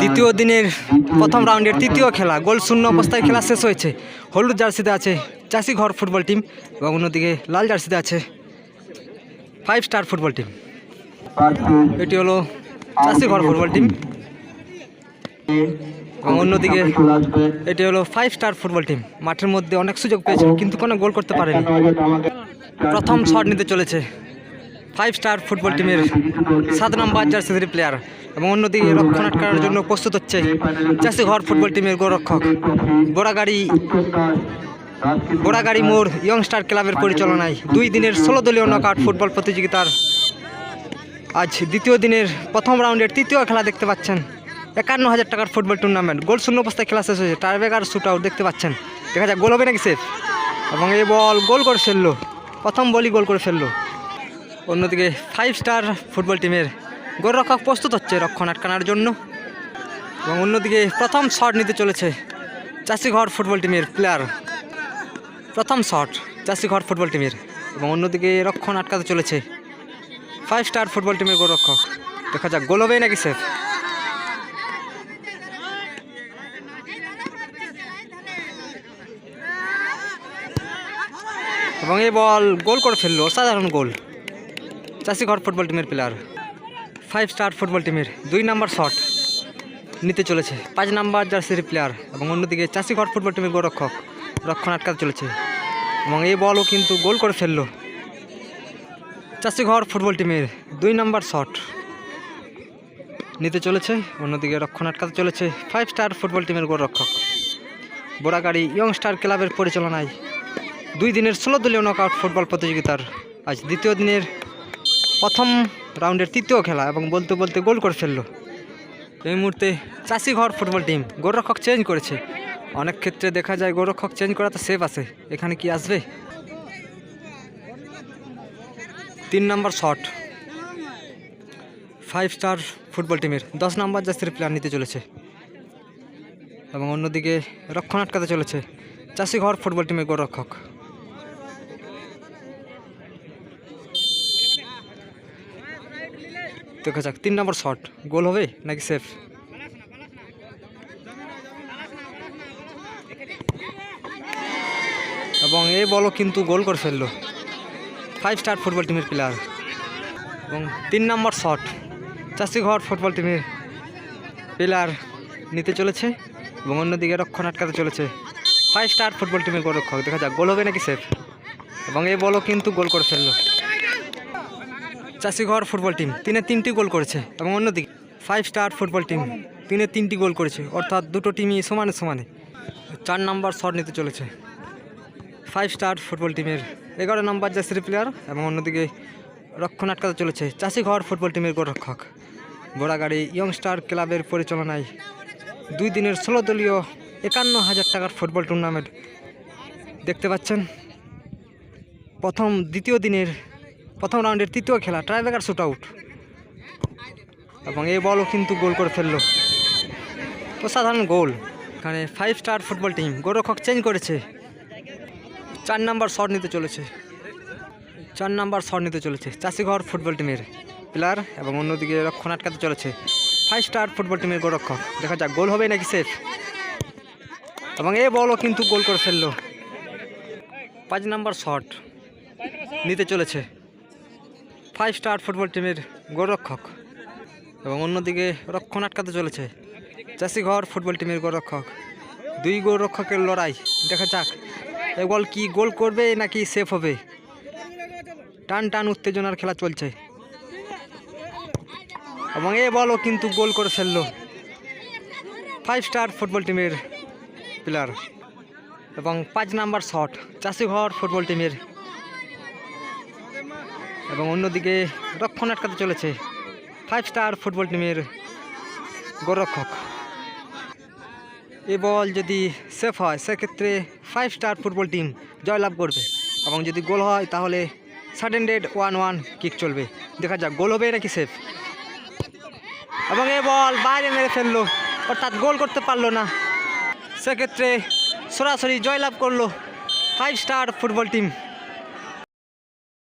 দ্বিতীয় দিনের প্রথম রাউন্ডের তৃতীয় খেলা, গোল শূন্য অবস্থায় খেলা শেষ হয়েছে। হলুদ জার্সিতে আছে চাষি ঘর ফুটবল টিম এবং অন্যদিকে লাল জার্সিতে আছে ফাইভ স্টার ফুটবল টিম। এটি হলো চাষি ঘর ফুটবল টিম। এবং অন্যদিকে এটি হলো ফাইভ স্টার ফুটবল টিম। মাঠের মধ্যে অনেক সুযোগ পেয়েছে কিন্তু কোনো গোল করতে পারেনি। প্রথম শট নিতে চলেছে ফাইভ স্টার ফুটবল টিমের সাত নম্বর জার্সিদের প্লেয়ার এবং অন্যদিকে রক্ষণাট করার জন্য প্রস্তুত হচ্ছে চাষি ঘর ফুটবল টিমের গোরক্ষক। বোড়াগাড়ি বোড়াগাড়ি মোড় ইয়ংস্টার ক্লাবের পরিচালনায় দুই দিনের ষোলো দলীয় নকআউট ফুটবল প্রতিযোগিতার আজ দ্বিতীয় দিনের প্রথম রাউন্ডের তৃতীয় খেলা দেখতে পাচ্ছেন। একান্ন হাজার টাকার ফুটবল টুর্নামেন্ট গোল শূন্য অবস্থায় খেলা শেষ হয়েছে। টার্বেগার শুট আউট দেখতে পাচ্ছেন। দেখা যাক গোল হবে নাকি সেফ এবং এই বল গোল করে ফেলল। প্রথম বলই গোল করে ফেলল। অন্যদিকে ফাইভ স্টার ফুটবল টিমের গোলরক্ষক প্রস্তুত হচ্ছে রক্ষণ আটকানোর জন্য। এবং অন্যদিকে প্রথম শট নিতে চলেছে চাষিঘর ফুটবল টিমের প্লেয়ার প্রথম শট চাষিঘর ফুটবল টিমের এবং অন্যদিকে রক্ষণ আটকাতে চলেছে ফাইভ স্টার ফুটবল টিমের গোলরক্ষক। দেখা যাক, গোল হবে নাকি সেফ এবং এই বল গোল করে ফেলল, অসাধারণ গোল। চাষিঘর ফুটবল টিমের প্লেয়ার ফাইভ স্টার ফুটবল টিমের দুই নাম্বার শট নিতে চলেছে। পাঁচ নাম্বার জার্সির প্লেয়ার এবং অন্যদিকে চাষিঘর ফুটবল টিমের গোরক্ষক রক্ষণ আটকাতে চলেছে। এবং এই বলও কিন্তু গোল করে ফেলল। চাষিঘর ফুটবল টিমের দুই নাম্বার শট নিতে চলেছে। অন্যদিকে রক্ষণ আটকাতে চলেছে ফাইভ স্টার ফুটবল টিমের গোলরক্ষক। বোড়াগাড়ি ইয়ং স্টার ক্লাবের পরিচালনায় দুই দিনের ষোলো দলীয় নকআউট ফুটবল প্রতিযোগিতার আজ দ্বিতীয় দিনের প্রথম রাউন্ডের তৃতীয় খেলা এবং বলতে বলতে গোল করে ফেলল। এই মুহূর্তে চাষিঘর ফুটবল টিম গোলরক্ষক চেঞ্জ করেছে। অনেক ক্ষেত্রে দেখা যায় গোলরক্ষক চেঞ্জ করা তো সেফ আছে। এখানে কি আসবে? তিন নম্বর শট। ফাইভ স্টার ফুটবল টিমের দশ নম্বর জার্সির প্লেয়ার নিতে চলেছে। এবং অন্যদিকে রক্ষণ আটকাতে চলেছে চাষিঘর ফুটবল টিমের গোলরক্ষক। দেখা যাক, তিন নম্বর শট, গোল হবে নাকি সেফ? এবং এই বলও কিন্তু গোল করে ফেলল। ফাইভ স্টার ফুটবল টিমের প্লেয়ার এবং তিন নম্বর শট চাষিঘর ফুটবল টিমের প্লেয়ার নিতে চলেছে এবং অন্যদিকে রক্ষণ আটকাতে চলেছে ফাইভ স্টার ফুটবল টিমের গোলরক্ষক, দেখা যাক, গোল হবে নাকি সেফ? এবং এই বলও কিন্তু গোল করে ফেলল। চাষিঘর ফুটবল টিম তিনে তিনটি গোল করেছে এবং অন্যদিকে ফাইভ স্টার ফুটবল টিম তিনে তিনটি গোল করেছে, অর্থাৎ দুটো টিমই সমানে সমানে। চার নাম্বার শট নিতে চলেছে। ফাইভ স্টার ফুটবল টিমের এগারো নম্বর জার্সির প্লেয়ার এবং অন্যদিকে রক্ষণ আটকাতে চলেছে চাষিঘর ফুটবল টিমের গোলরক্ষক। বোড়াগাড়ি ইয়ং স্টার ক্লাবের পরিচালনায় দুই দিনের ষোলো দলীয় একান্ন হাজার টাকার ফুটবল টুর্নামেন্ট দেখতে পাচ্ছেন। প্রথম, দ্বিতীয় দিনের প্রথম রাউন্ডের তৃতীয় খেলা ট্রাইবেকার শুট আউট এবং এই বলও কিন্তু গোল করে ফেলল। অসাধারণ গোল। এখানে ফাইভ স্টার ফুটবল টিম গোলরক্ষক চেঞ্জ করেছে। চার নাম্বার শট নিতে চলেছে। চার নাম্বার শট নিতে চলেছে। চাষিঘর ফুটবল টিমের প্লেয়ার এবং অন্যদিকে রক্ষণ আটকাতে চলেছে ফাইভ স্টার ফুটবল টিমের গোলরক্ষক। দেখা যাক, গোল হবে নাকি সেফ এবং এই বলও কিন্তু গোল করে ফেলল। পাঁচ নাম্বার শট নিতে চলেছে। ফাইভ স্টার ফুটবল টিমের গোলরক্ষক এবং অন্যদিকে রক্ষণ আটকাতে চলেছে চাষিঘর ফুটবল টিমের গোলরক্ষক দুই গোলরক্ষকের লড়াই, দেখা যাক এ বল কি গোল করবে নাকি সেফ হবে। টান টান উত্তেজনার খেলা চলছে। এবং এ বলও কিন্তু গোল করে ফেলল ফাইভ স্টার ফুটবল টিমের প্লেয়ার। এবং পাঁচ নাম্বার শট, চাষিঘর ফুটবল টিমের এবং অন্যদিকে রক্ষণ আটকাতে চলেছে ফাইভ স্টার ফুটবল টিমের গোলরক্ষক এ বল যদি সেফ হয়, সেক্ষেত্রে ফাইভ স্টার ফুটবল টিম জয়লাভ করবে এবং যদি গোল হয়, তাহলে sudden death one one kick চলবে। দেখা যাক, গোল হবে নাকি সেফ এবং এ বল বাইরে মেরে ফেলল, অর্থাৎ গোল করতে পারল না। সেক্ষেত্রে সরাসরি জয়লাভ করল ফাইভ স্টার ফুটবল টিম